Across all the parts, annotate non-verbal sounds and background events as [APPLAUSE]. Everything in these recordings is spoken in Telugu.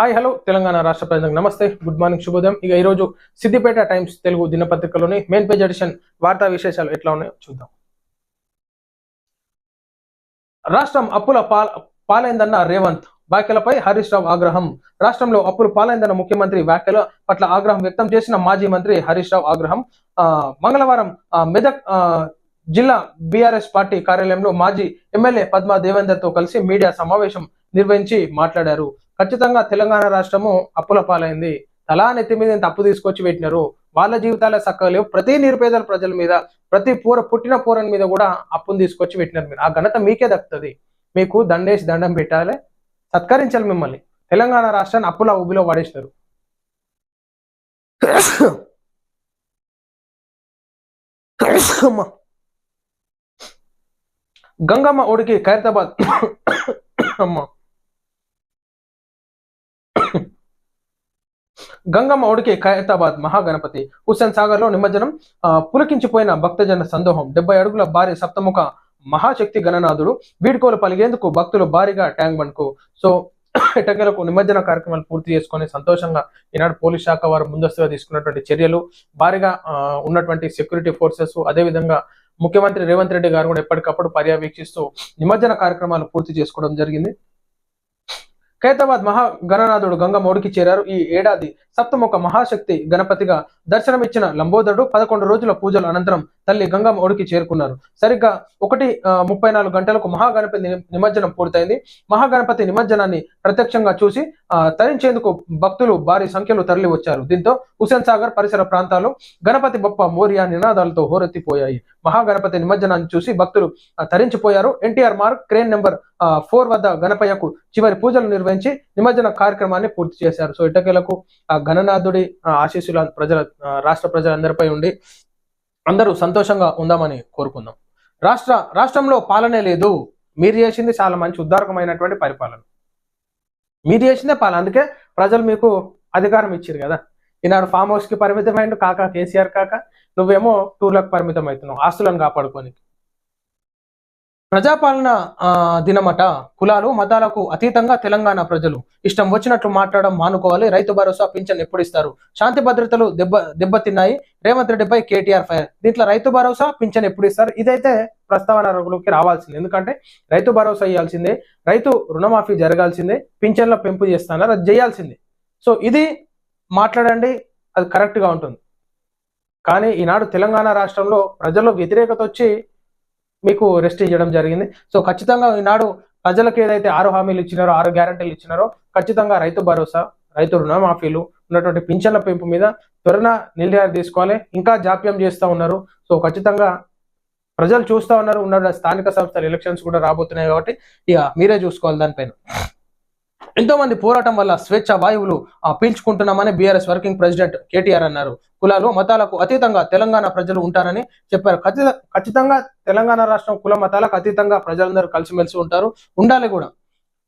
హాయ్ హలో తెలంగాణ రాష్ట్ర ప్రజలకు నమస్తే. గుడ్ మార్నింగ్ శుభోదయం. ఇక ఈరోజు సిద్దిపేట టైమ్స్ తెలుగు దినపత్రికలోని మెయిన్ పేజ్ ఎడిషన్ వార్తా విశేషాలు ఎట్లా ఉన్నాయో చూద్దాం. రాష్ట్రం అప్పుల పాలైందన్న రేవంత్. వ్యాఖ్యలపై హరీష్ రావు ఆగ్రహం. రాష్ట్రంలో అప్పులు పాలైందన్న ముఖ్యమంత్రి వ్యాఖ్యల పట్ల ఆగ్రహం వ్యక్తం చేసిన మాజీ మంత్రి హరీష్ రావు ఆగ్రహం. మంగళవారం మెదక్ జిల్లా బీఆర్ఎస్ పార్టీ కార్యాలయంలో మాజీ ఎమ్మెల్యే పద్మా దేవేందర్తో కలిసి మీడియా సమావేశం నిర్వహించి మాట్లాడారు. ఖచ్చితంగా తెలంగాణ రాష్ట్రము అప్పుల పాలైంది. తలా నెత్తి మీద ఇంత అప్పు తీసుకొచ్చి పెట్టినారు. వాళ్ళ జీవితాలే సక్కలేవు ప్రతి నిరుపేదల ప్రజల మీద ప్రతి పూర పుట్టిన పూరని మీద కూడా అప్పును తీసుకొచ్చి పెట్టినారు మీరు. ఆ ఘనత మీకే దక్కుతుంది. మీకు దండేసి దండం పెట్టాలి. సత్కరించాలి మిమ్మల్ని. తెలంగాణ రాష్ట్రాన్ని అప్పుల ఉబిలో పడేసినారు. అమ్మా. గంగమ్మ ఒడికి ఖైరతాబాద్. అమ్మా. గంగమ్మ ఒడికి ఖైరతాబాద్ మహాగణపతి హుస్సేన్ సాగర్లో నిమజ్జనం ఆ, పులకించిపోయిన భక్తజన సందోహం. డెబ్బై అడుగుల భారీ సప్తముఖ మహాశక్తి గణనాథుడు వీడ్కోలు పలిగేందుకు భక్తులు భారీగా ట్యాంక్ బండ్కు. సో [COUGHS] ఎటకెలకు నిమజ్జన కార్యక్రమాలు పూర్తి చేసుకొని సంతోషంగా ఈనాడు పోలీస్ శాఖ వారు ముందస్తుగా తీసుకున్నటువంటి చర్యలు భారీగా ఆ, ఉన్నటువంటి సెక్యూరిటీ ఫోర్సెస్ అదేవిధంగా ముఖ్యమంత్రి రేవంత్ రెడ్డి గారు కూడా ఎప్పటికప్పుడు పర్యవేక్షిస్తూ నిమజ్జన కార్యక్రమాలు పూర్తి చేసుకోవడం జరిగింది. ఖైతాబాద్ మహా గణనాథుడు గంగమౌడికి చేరారు. ఈ ఏడాది సప్తముఖ మహాశక్తి గణపతిగా దర్శనమిచ్చిన లంబోదరుడు పదకొండు రోజుల పూజల అనంతరం తల్లి గంగమ్మ ఒడికి చేరుకున్నారు. సరిగ్గా ఒకటి ముప్పై నాలుగు గంటలకు మహాగణపతి నిమజ్జనం పూర్తయింది. మహాగణపతి నిమజ్జనాన్ని ప్రత్యక్షంగా చూసి తరించేందుకు భక్తులు భారీ సంఖ్యలో తరలి వచ్చారు దీంతో హుసేన్ సాగర్ పరిసర ప్రాంతాలు గణపతి బొప్ప మోరియా నినాదాలతో హోరెత్తిపోయాయి. మహాగణపతి నిమజ్జనాన్ని చూసి భక్తులు తరించిపోయారు. NTR Marg crane number four వద్ద గణపయ్యకు చివరి పూజలు నిర్వహించి నిమజ్జన కార్యక్రమాన్ని పూర్తి చేశారు. సో ఇటకేలకు ఆ గణనాథుడి ఆశీస్సులు ప్రజల రాష్ట్ర ప్రజలందరిపై ఉండి అందరూ సంతోషంగా ఉందామని కోరుకుందాం. రాష్ట్ర రాష్ట్రంలో పాలనే లేదు. మీరు చేసింది చాలా మంచి ఉద్దారకమైనటువంటి పరిపాలన. మీరు చేసిందే పాలన. అందుకే ప్రజలు మీకు అధికారం ఇచ్చారు కదా. ఈనాడు ఫామ్ హౌస్కి పరిమితమైన కాక కేసీఆర్ కాక. నువ్వేమో టూర్లకు పరిమితం అవుతున్నావు ఆస్తులను కాపాడుకొని ప్రజాపాలన దినమట కులాలు మతాలకు అతీతంగా తెలంగాణ ప్రజలు. ఇష్టం వచ్చినట్లు మాట్లాడడం మానుకోవాలి. రైతు భరోసా పింఛన్ ఎప్పుడు ఇస్తారు? శాంతి భద్రతలు దెబ్బ దెబ్బతిన్నాయి. రేవంత్ రెడ్డిపై కేటీఆర్ ఫైర్. దీంట్లో రైతు భరోసా పింఛన్ ఎప్పుడు ఇస్తారు? ఇదైతే ప్రస్తావనలోకి రావాల్సింది. ఎందుకంటే రైతు భరోసా ఇవ్వాల్సిందే రైతు రుణమాఫీ జరగాల్సిందే. పింఛన్ల పెంపు చేస్తున్నారు అది చేయాల్సిందే. సో ఇది మాట్లాడండి అది కరెక్ట్గా ఉంటుంది. కానీ ఈనాడు తెలంగాణ రాష్ట్రంలో ప్రజల్లో వ్యతిరేకత వచ్చి మీకు రెస్ట్ ఇవ్వడం జరిగింది. సో ఖచ్చితంగా ఈనాడు ప్రజలకు ఏదైతే ఆరు హామీలు ఇచ్చినారో ఆరు గ్యారంటీలు ఇచ్చినారో ఖచ్చితంగా రైతు భరోసా రైతు రుణమాఫీలు ఉన్నటువంటి పింఛన్ల పెంపు మీద త్వరన నిర్ణయాలు తీసుకోవాలి. ఇంకా జాప్యం చేస్తూ ఉన్నారు. సో ఖచ్చితంగా ప్రజలు చూస్తూ ఉన్నారు. ఉన్న స్థానిక సంస్థల ఎలక్షన్స్ కూడా రాబోతున్నాయి కాబట్టి ఇక మీరే చూసుకోవాలి దానిపైన. ఎంతో మంది పోరాటం వల్ల స్వేచ్ఛ వాయువులు పీల్చుకుంటున్నామని బీఆర్ఎస్ వర్కింగ్ ప్రెసిడెంట్ కేటీఆర్ అన్నారు. కులాలు మతాలకు అతీతంగా తెలంగాణ ప్రజలు ఉంటారని చెప్పారు. ఖచ్చితంగా తెలంగాణ రాష్ట్రం కుల మతాలకు అతీతంగా ప్రజలందరూ కలిసిమెలిసి ఉంటారు. ఉండాలి కూడా.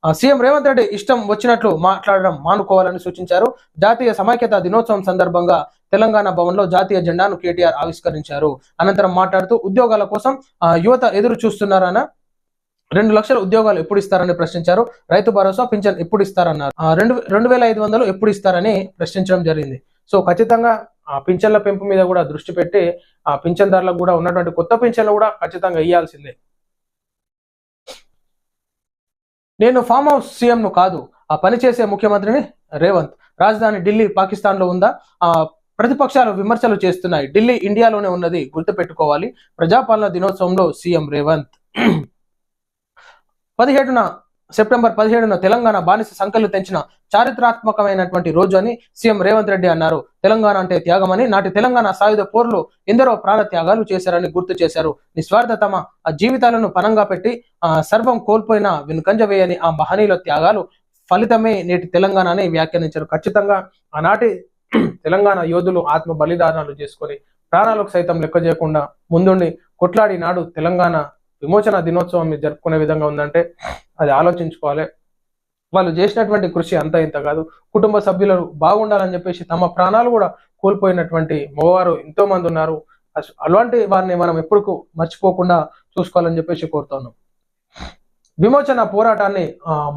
సీఎం రేవంత్ రెడ్డి ఇష్టం వచ్చినట్లు మాట్లాడడం మానుకోవాలని సూచించారు. జాతీయ సమైక్యత దినోత్సవం సందర్భంగా తెలంగాణ భవన్లో జాతీయ జెండాను కేటీఆర్ ఆవిష్కరించారు. అనంతరం మాట్లాడుతూ ఉద్యోగాల కోసం ఆ, యువత ఎదురు చూస్తున్నారన్న రెండు లక్షల ఉద్యోగాలు ఎప్పుడు ఇస్తారని ప్రశ్నించారు. రైతు భరోసా పింఛన్ ఎప్పుడు ఇస్తారన్నారు రెండు రెండు వేల ఐదు వందలు ఎప్పుడు ఇస్తారని ప్రశ్నించడం జరిగింది. సో ఖచ్చితంగా ఆ పింఛన్ల పెంపు మీద కూడా దృష్టి పెట్టి ఆ పింఛన్దారులకు కూడా ఉన్నటువంటి కొత్త పింఛన్లు కూడా ఖచ్చితంగా ఇవ్వాల్సిందే నేను ఫామ్ హౌస్ సీఎంను కాదు ఆ పనిచేసే ముఖ్యమంత్రిని రేవంత్. రాజధాని ఢిల్లీ పాకిస్తాన్లో ఉందా? ఆ ప్రతిపక్షాలు విమర్శలు చేస్తున్నాయి. ఢిల్లీ ఇండియాలోనే ఉన్నది గుర్తుపెట్టుకోవాలి. ప్రజాపాలన దినోత్సవంలో సీఎం రేవంత్. పదిహేడున సెప్టెంబర్ పదిహేడున తెలంగాణ బానిస సంఖ్యలు తెంచిన చారిత్రాత్మకమైనటువంటి రోజు అని సీఎం రేవంత్ రెడ్డి అన్నారు. తెలంగాణ అంటే త్యాగమని నాటి తెలంగాణ సాయుధ పోర్లు ఎందరో ప్రాణ త్యాగాలు చేశారని గుర్తు చేశారు. నిస్వార్థ తమ ఆ జీవితాలను పనంగా పెట్టి ఆ సర్వం కోల్పోయిన వెనుకంజ వేయని ఆ మహనీయుల త్యాగాలు ఫలితమే నేటి తెలంగాణ అని వ్యాఖ్యానించారు. ఖచ్చితంగా ఆనాటి తెలంగాణ యోధులు ఆత్మ బలిదానాలు చేసుకొని ప్రాణాలకు సైతం లెక్క చేయకుండా ముందుండి కొట్లాడి నాడు తెలంగాణ విమోచన దినోత్సవం మీరు జరుపుకునే విధంగా ఉందంటే అది ఆలోచించుకోవాలి. వాళ్ళు చేసినటువంటి కృషి అంత ఇంత కాదు. కుటుంబ సభ్యులు బాగుండాలని చెప్పేసి తమ ప్రాణాలు కూడా కోల్పోయినటువంటి మగవారు ఎంతో మంది ఉన్నారు. అలాంటి వారిని మనం ఎప్పుడు మర్చిపోకుండా చూసుకోవాలని చెప్పేసి కోరుతున్నాం. విమోచన పోరాటాన్ని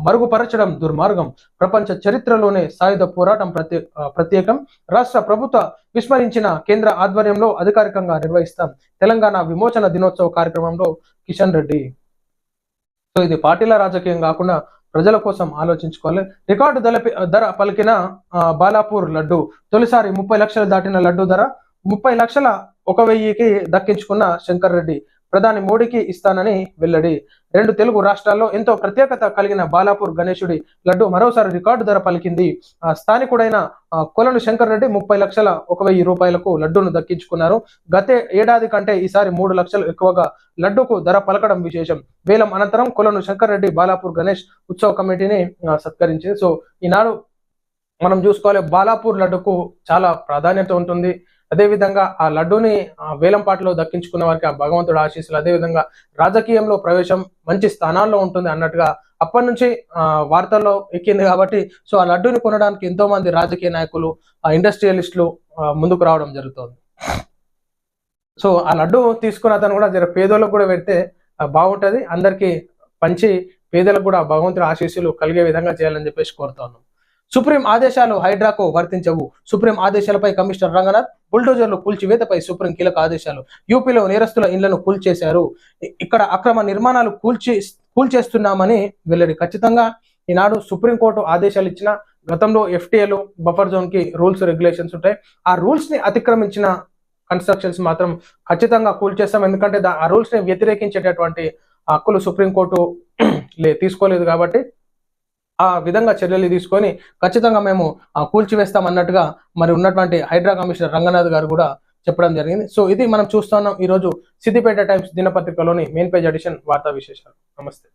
మరుగుపరచడం దుర్మార్గం. ప్రపంచ చరిత్రలోనే సాయుధ పోరాటం ప్రత్యే ప్రత్యేకం. రాష్ట్ర ప్రభుత్వ విస్మరించిన కేంద్ర ఆధ్వర్యంలో అధికారికంగా నిర్వహిస్తాం తెలంగాణ విమోచన దినోత్సవ కార్యక్రమంలో కిషన్ రెడ్డి. సో ఇది పార్టీల రాజకీయం కాకుండా ప్రజల కోసం ఆలోచించుకోవాలి. రికార్డు ధర ధర పలికిన బాలాపూర్ లడ్డు తొలిసారి ముప్పై లక్షలు దాటిన లడ్డు ధర ముప్పై లక్షల ఒక వెయ్యికి దక్కించుకున్న శంకర్ రెడ్డి. ప్రధాని మోడీకి ఇస్తానని వెల్లడి. రెండు తెలుగు రాష్ట్రాల్లో ఎంతో ప్రత్యేకత కలిగిన బాలాపూర్ గణేశుడి లడ్డు మరోసారి రికార్డు ధర పలికింది. స్థానికుడైన కొలను శంకర్ రెడ్డి ముప్పై లక్షల ఒక వెయ్యి రూపాయలకు లడ్డూను దక్కించుకున్నారు. గతే ఏడాది కంటే ఈసారి మూడు లక్షలు ఎక్కువగా లడ్డూకు ధర పలకడం విశేషం. వేలం అనంతరం కొలను శంకర్ రెడ్డి బాలాపూర్ గణేష్ ఉత్సవ కమిటీని సత్కరించింది. సో ఈనాడు మనం చూసుకోవాలి బాలాపూర్ లడ్డుకు చాలా ప్రాధాన్యత ఉంటుంది. అదేవిధంగా ఆ లడ్డూని వేలంపాటలో దక్కించుకున్న వారికి ఆ భగవంతుడు ఆశీస్సులు అదేవిధంగా రాజకీయంలో ప్రవేశం మంచి స్థానాల్లో ఉంటుంది అన్నట్టుగా అప్పటి నుంచి వార్తల్లో ఎక్కింది కాబట్టి సో ఆ లడ్డూని కొనడానికి ఎంతో మంది రాజకీయ నాయకులు ఆ ఇండస్ట్రియలిస్టులు ముందుకు రావడం జరుగుతుంది. సో ఆ లడ్డు తీసుకున్న అతను కూడా జర పేదోళ్ళకు కూడా పెడితే బాగుంటుంది బాగుంటది. అందరికీ పంచి పేదలకు కూడా భగవంతుడి ఆశీస్సులు కలిగే విధంగా చేయాలని చెప్పేసి కోరుతాను సుప్రీం ఆదేశాలు హైడ్రాకు వర్తించవు. సుప్రీం ఆదేశాలపై కమిషనర్ రంగనాథ్ బుల్డోజర్లు కూల్చివేతపై సుప్రీం కీలక ఆదేశాలు. యూపీలో నేరస్తుల ఇళ్ళను కూల్చేశారు. ఇక్కడ అక్రమ నిర్మాణాలు కూల్చి కూల్చేస్తున్నామని వెల్లడి ఖచ్చితంగా. ఈనాడు సుప్రీంకోర్టు ఆదేశాలు ఇచ్చిన గతంలో ఎఫ్టీఏలు బఫర్ జోన్కి రూల్స్ రెగ్యులేషన్స్ ఉంటాయి. ఆ రూల్స్ని అతిక్రమించిన కన్స్ట్రక్షన్స్ మాత్రం ఖచ్చితంగా కూల్చేస్తాం. ఎందుకంటే దా- ఆ రూల్స్ని వ్యతిరేకించేటటువంటి హక్కులు సుప్రీంకోర్టు లే తీసుకోలేదు కాబట్టి ఆ విధంగా చర్యలు తీసుకొని ఖచ్చితంగా మేము కూల్చివేస్తాం అన్నట్టుగా మరి ఉన్నటువంటి హైడ్రా కమిషనర్ రంగనాథ్ గారు కూడా చెప్పడం జరిగింది. సో ఇది మనం చూస్తున్నాం. ఈ రోజు సిద్దిపేట టైమ్స్ దినపత్రికలోని మెయిన్ పేజ్ ఎడిషన్ వార్తా విశేషాలు. నమస్తే.